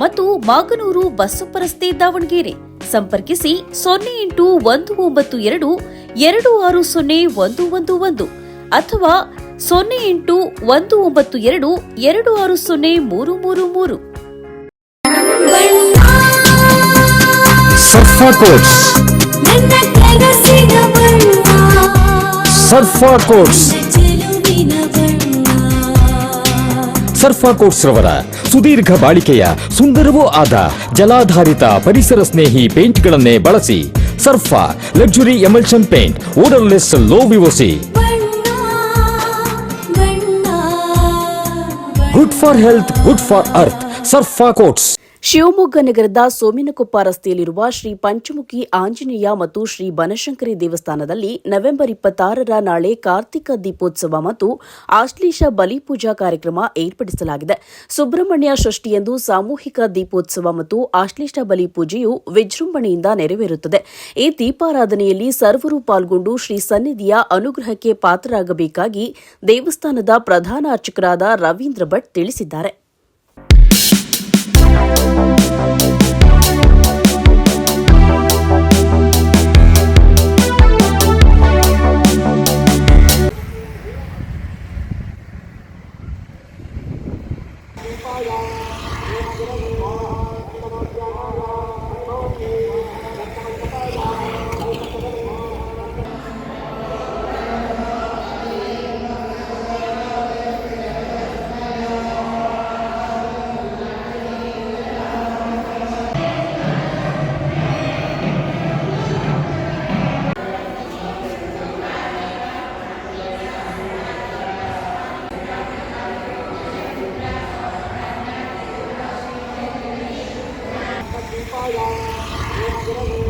ಮತ್ತು ಮಾಗನೂರು ಬಸ್ಸು ರಸ್ತೆ ದಾವಣಗೆರೆ. ಸಂಪರ್ಕಿಸಿ ಸೊನ್ನೆ ಎಂಟು ಒಂದು ಒಂಬತ್ತು ಎರಡು ಎರಡು ಆರು ಸೊನ್ನೆ ಒಂದು ಒಂದು ಒಂದು ಅಥವಾ ಸೊನ್ನೆ ಎಂಟು ಒಂದು ಒಂಬತ್ತು ಎರಡು ಎರಡು ಆರು ಸೊನ್ನೆ ಮೂರು ಮೂರು ಮೂರು. ಸರ್ಫಾ ಕೋರ್ಸ್ ನನ್ನ ಕನಸಿನ ಬಣ್ಣ. ಸರ್ಫಾ ಕೋರ್ಸ್ ಚೆಲುವಿನ ಬಣ್ಣ. ಸರ್ಫಾ ಕೋಟ್ಸ್ ರವರ ಸುದೀರ್ಘ ಬಾಳಿಕೆಯ ಸುಂದರವೂ ಆದ ಜಲಾಧಾರಿತ ಪರಿಸರ ಸ್ನೇಹಿ ಪೇಂಟ್ಗಳನ್ನೇ ಬಳಸಿ Surfa luxury emulsion paint odourless low V O C ಬಣ್ಣ ಬಣ್ಣ good for health good for earth Surfa coats Shivamogga ನಗರದ ಸೋಮಿನಕೊಪ್ಪ ರಸ್ತೆಯಲ್ಲಿರುವ ಶ್ರೀ ಪಂಚಮುಖಿ ಆಂಜನೇಯ ಮತ್ತು ಶ್ರೀ ಬನಶಂಕರಿ ದೇವಸ್ಥಾನದಲ್ಲಿ ನವೆಂಬರ್ ಇಪ್ಪತ್ತಾರರ ನಾಳೆ ಕಾರ್ತಿಕ ದೀಪೋತ್ಸವ ಮತ್ತು ಆಶ್ಲೀಷ ಬಲಿಪೂಜಾ ಕಾರ್ಯಕ್ರಮ ಏರ್ಪಡಿಸಲಾಗಿದೆ. ಸುಬ್ರಹ್ಮಣ್ಯ ಷಷ್ಠಿಯಂದು ಸಾಮೂಹಿಕ ದೀಪೋತ್ಸವ ಮತ್ತು ಆಶ್ಲೀಷ ಬಲಿ ಪೂಜೆಯು ವಿಜೃಂಭಣೆಯಿಂದ ನೆರವೇರುತ್ತದೆ. ಈ ದೀಪಾರಾಧನೆಯಲ್ಲಿ ಸರ್ವರು ಪಾಲ್ಗೊಂಡು ಶ್ರೀ ಸನ್ನಿಧಿಯ ಅನುಗ್ರಹಕ್ಕೆ ಪಾತ್ರರಾಗಬೇಕಾಗಿ ದೇವಸ್ಥಾನದ ಪ್ರಧಾನ ಅರ್ಚಕರಾದ ರವೀಂದ್ರ ಭಟ್ ತಿಳಿಸಿದ್ದಾರೆ. 加油。Yeah, yeah, yeah.